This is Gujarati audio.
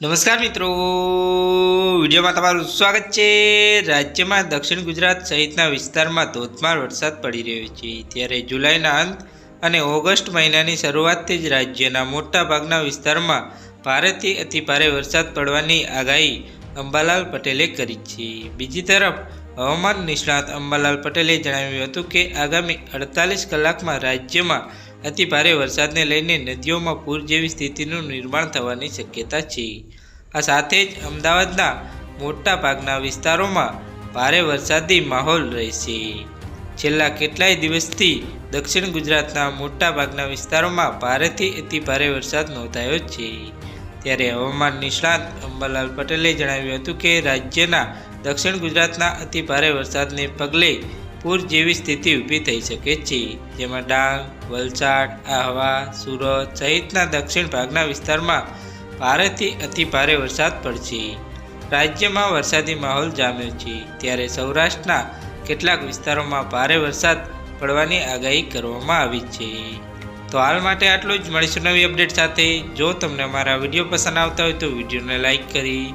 નમસ્કાર મિત્રો. વિડીયોમાં તમારું સ્વાગત છે. રાજ્યમાં દક્ષિણ ગુજરાત સહિતના વિસ્તારમાં ધોધમાર વરસાદ પડી રહ્યો છે. ત્યારે જુલાઈના અંત અને ઓગસ્ટ મહિનાની શરૂઆતથી જ રાજ્યના મોટા ભાગના વિસ્તારમાં ભારેથી અતિભારે વરસાદ પડવાની આગાહી અંબાલાલ પટેલે કરી છે. બીજી તરફ, હવામાન નિષ્ણાત અંબાલાલ પટેલે જણાવ્યું હતું કે, આગામી અડતાલીસ કલાકમાં રાજ્યમાં અતિભારે વરસાદને લઈને નદીઓમાં પૂર જેવી સ્થિતિનું નિર્માણ થવાની શક્યતા છે. આ સાથે જ અમદાવાદના મોટા ભાગના વિસ્તારોમાં ભારે વરસાદી માહોલ રહેશે. છેલ્લા કેટલાય દિવસથી દક્ષિણ ગુજરાતના મોટા ભાગના વિસ્તારોમાં ભારેથી અતિભારે વરસાદ નોંધાયો છે. ત્યારે હવામાન નિષ્ણાત અંબાલાલ પટેલે જણાવ્યું હતું કે રાજ્યના દક્ષિણ ગુજરાતના અતિ ભારે વરસાદને પગલે પૂર જેવી સ્થિતિ ઊભી થઈ શકે છે. જેમાં ડાંગ, વલસાડ, આહવા, સુરત સહિતના દક્ષિણ ભાગના વિસ્તારમાં ભારેથી અતિભારે વરસાદ પડશે. રાજ્યમાં વરસાદી માહોલ જામ્યો છે. ત્યારે સૌરાષ્ટ્રના કેટલાક વિસ્તારોમાં ભારે વરસાદ પડવાની આગાહી કરવામાં આવી છે. તો હાલ માટે આટલું જ. મળીશું નવી અપડેટ સાથે. જો તમને અમારા વીડિયો પસંદ આવતા હોય તો વિડીયોને લાઇક કરી